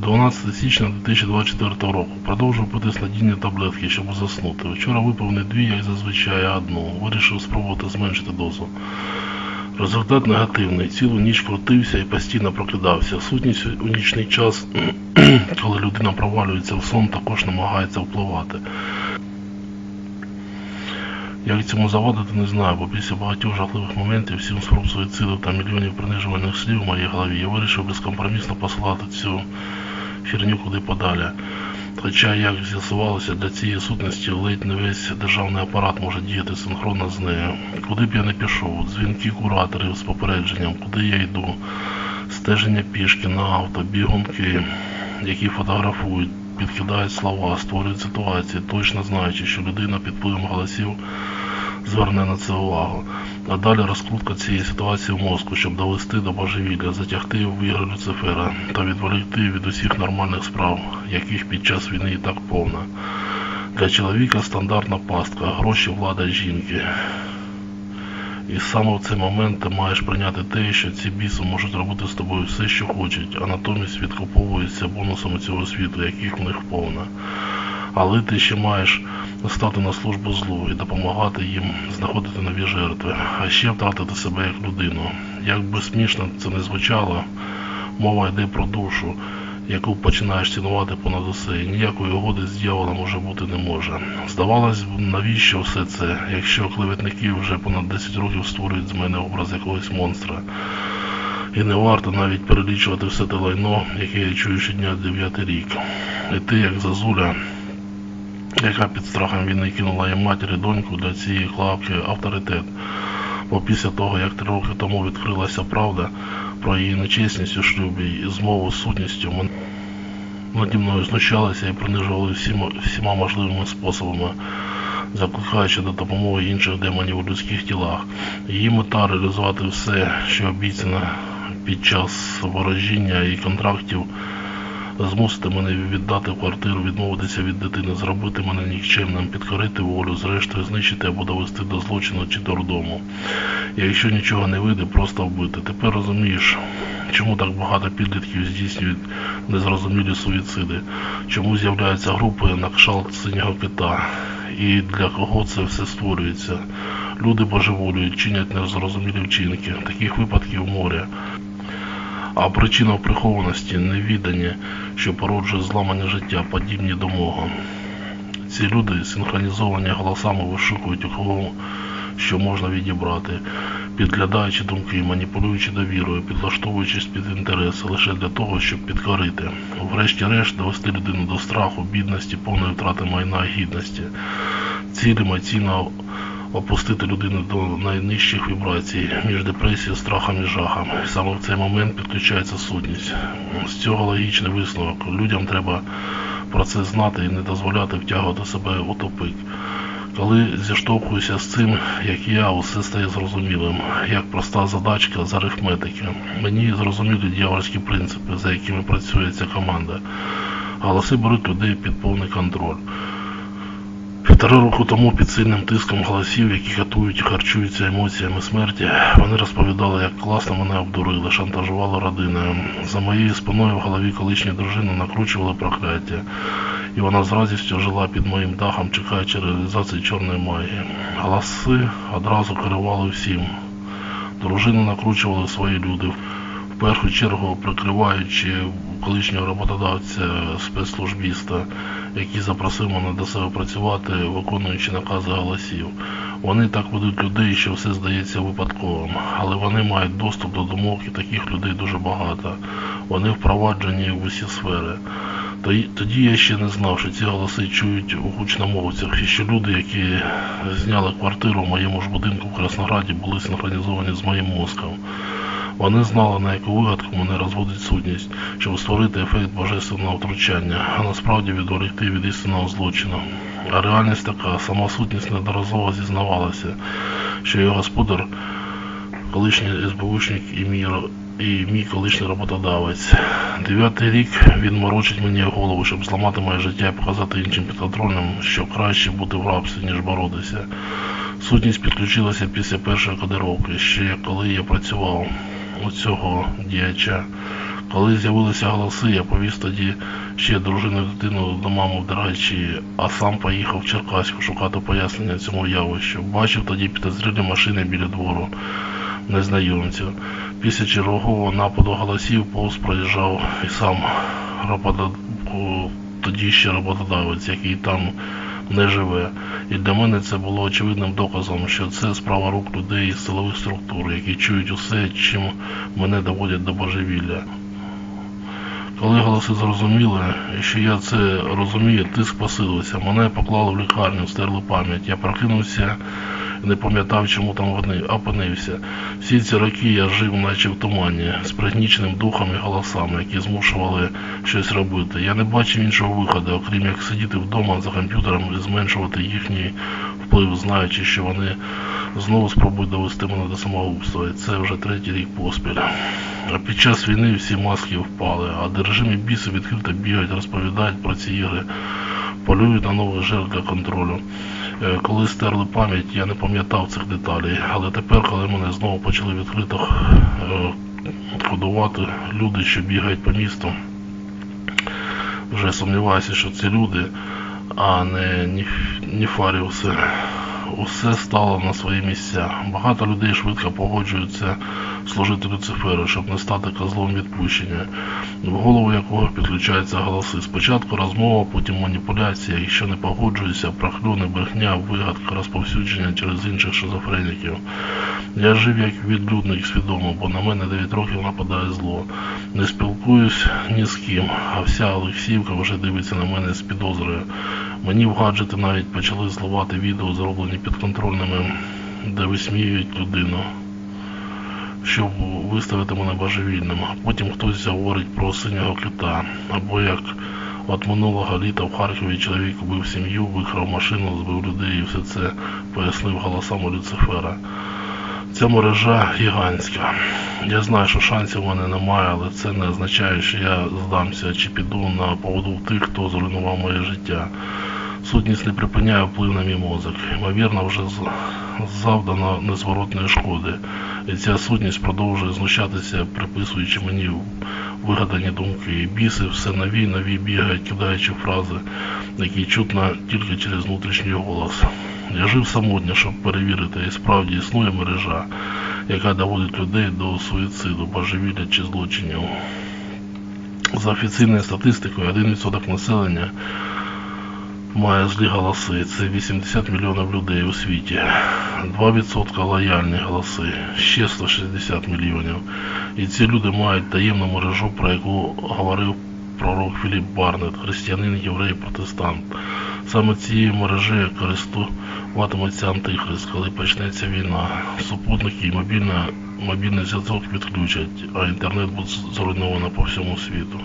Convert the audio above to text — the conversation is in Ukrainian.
12 січня 2024 року. Продовжив пити снадійні таблетки, щоб заснути. Вчора випив не дві, як зазвичай, а одну. Вирішив спробувати зменшити дозу. Результат негативний. Цілу ніч крутився і постійно прокидався. Сутність у нічний час, коли людина провалюється в сон, також намагається впливати. Як цьому завадити, не знаю, бо після багатьох жахливих моментів, сім спроб суїциду та мільйонів принижувальних слів в моїй голові, я вирішив безкомпромісно посилати цю херню куди подалі. Хоча, як з'ясувалося, для цієї сутності ледь не весь державний апарат може діяти синхронно з нею. Куди б я не пішов, дзвінки кураторів з попередженням, куди я йду, стеження пішки на авто, бігунки, які фотографують, підкидають слова, створюють ситуації, точно знаючи, що людина під впливом голосів зверне на це увагу. А далі розкрутка цієї ситуації в мозку, щоб довести до божевілля, затягти в ігри Люцифера та відволікти від усіх нормальних справ, яких під час війни і так повно. Для чоловіка стандартна пастка, гроші, влада жінки. І саме в цей момент ти маєш прийняти те, що ці біси можуть робити з тобою все, що хочуть, а натомість відкуповуються бонусами цього світу, яких в них повно. Але ти ще маєш стати на службу злу і допомагати їм знаходити нові жертви, а ще втратити себе як людину. Як би смішно це не звучало, мова йде про душу, яку починаєш цінувати понад усе, і ніякої угоди з дьяволом уже бути не може. Здавалось, б, навіщо все це, якщо клеветники вже понад 10 років створюють з мене образ якогось монстра. І не варто навіть перелічувати все те лайно, яке я чую щодня дев'ятий рік. І ти, як зазуля, яка під страхом війни кинула їм матір і доньку для цієї клавки авторитет. Бо після того, як три роки тому відкрилася правда про її нечесність у шлюбі і змову з сутністю, наді мною знущалися і принижували всіма, всіма можливими способами, закликаючи до допомоги інших демонів у людських тілах. Її мета реалізувати все, що обіцяно під час ворожіння і контрактів змусити мене віддати квартиру, відмовитися від дитини, зробити мене нікчемним, підкорити волю, зрештою знищити або довести до злочину чи до роддому. І якщо нічого не вийде, просто вбити. Тепер розумієш, чому так багато підлітків здійснюють незрозумілі суїциди, чому з'являються групи на кшалт синього кита, і для кого це все створюється. Люди божеволюють, чинять незрозумілі вчинки. Таких випадків море. А причина прихованості невідання, що породжує зламане життя, подібні до мого. Ці люди синхронізовані голосами вишукують у кого, що можна відібрати, підглядаючи думки, маніпулюючи довірою, підлаштовуючись під інтереси лише для того, щоб підкорити. Врешті-решт довести людину до страху, бідності, повної втрати майна гідності. Ціль емоційно опустити людину до найнижчих вібрацій між депресією, страхом і жахом. Саме в цей момент підключається сутність. З цього логічний висновок. Людям треба про це знати і не дозволяти втягувати себе у тупик. Коли зіштовхуюся з цим, як я, усе стає зрозумілим, як проста задачка з арифметики. Мені зрозумілі дьявольські принципи, за якими працює ця команда. Голоси беруть людей під повний контроль. Півтора року тому під сильним тиском голосів, які катують і харчуються емоціями смерті, вони розповідали, як класно мене обдурили, шантажували родиною. За моєю спиною в голові колишньої дружини накручували прокляття, і вона з радістю жила під моїм дахом, чекаючи реалізації чорної магії. Голоси одразу керували всім. Дружину накручували свої люди. В першу чергу прикриваючи колишнього роботодавця спецслужбіста, який запросив мене до себе працювати, виконуючи накази голосів. Вони так ведуть людей, що все здається випадковим, але вони мають доступ до думок і таких людей дуже багато. Вони впроваджені в усі сфери. Тоді я ще не знав, що ці голоси чують у гучномовцях, і що люди, які зняли квартиру в моєму ж будинку в Краснограді, були синхронізовані з моїм мозком. Вони знали, на яку вигадку мене розводить сутність, щоб створити ефект божественного втручання, а насправді відволікти від істинного злочину. А реальність така, сама сутність неодноразово зізнавалася, що його господар, колишній СБУшник і мій, і мій колишній роботодавець. Дев'ятий рік він морочить мені голову, щоб зламати моє життя і показати іншим підконтрольним, що краще бути в рабстві, ніж боротися. Сутність підключилася після першої кодировки, ще коли я працював у цього діяча. Коли з'явилися голоси, я повіз тоді ще дружину дитину до мами в Дергачі, а сам поїхав в Черкаську шукати пояснення цьому явищу. Бачив тоді підозрілі машини біля двору незнайомців. Після чергового нападу голосів повз проїжджав і сам робота- тоді ще роботодавець, який там не живе. І для мене це було очевидним доказом, що це справа рук людей із силових структур, які чують усе, чим мене доводять до божевілля. Коли голоси зрозуміли, що я це розумію, тиск посилився. Мене поклали в лікарню, стерли пам'ять. Я прокинувся не пам'ятав, чому там опинився. Всі ці роки я жив, наче в тумані, з пригніченим духом і голосами, які змушували щось робити. Я не бачив іншого виходу, окрім як сидіти вдома за комп'ютером і зменшувати їхній вплив, знаючи, що вони знову спробують довести мене до самогубства. І це вже третій рік поспіль. А під час війни всі маски впали, а держимі біси відкрито бігають, розповідають про ці ігри, полюють на нових жертв для контролю. Е, Коли стерли пам'ять, я не пам'ятав цих деталей, але тепер, коли мене знову почали відкрито е, кодувати люди, що бігають по місту, вже сумніваюся, що це люди, а не ніф- ніфаріуси. Усе стало на свої місця. Багато людей швидко погоджуються служити Люциферу, щоб не стати козлом відпущення, в голову якого підключаються голоси. Спочатку розмова, потім маніпуляція, якщо не погоджуюся, прохльони, брехня, вигадка, розповсюдження через інших шизофреніків. Я жив як відлюдник свідомо, бо на мене 9 років нападає зло. Не спілкуюсь ні з ким, а вся Олексіївка вже дивиться на мене з підозрою. Мені в гаджети навіть почали зливати відео, зроблені підконтрольними, де висміюють людину, щоб виставити мене божевільним. Потім хтось говорить про синього кита, або як от минулого літа в Харкові чоловік убив сім'ю, викрав машину, збив людей і все це пояснив голосами Люцифера. Ця мережа гігантська. Я знаю, що шансів у мене немає, але це не означає, що я здамся чи піду на поводу тих, хто зруйнував моє життя. Сутність не припиняє вплив на мій мозок. Ймовірно, вже з- завдано незворотної шкоди. І ця сутність продовжує знущатися, приписуючи мені вигадані думки. І біси все нові, нові бігають, кидаючи фрази, які чутно тільки через внутрішній голос. Я жив самотньо, щоб перевірити, і справді існує мережа, яка доводить людей до суїциду, божевілля чи злочинів. За офіційною статистикою, 1% населення має злі голоси. Це 80 мільйонів людей у світі. 2% лояльні голоси, ще 160 мільйонів. І ці люди мають таємну мережу, про яку говорив пророк Філіп Барнет, християнин, єврей, протестант. Саме цією мережею користуватиметься антихрист, коли почнеться війна. Супутники і мобільна, мобільний зв'язок відключать, а інтернет буде зруйновано по всьому світу.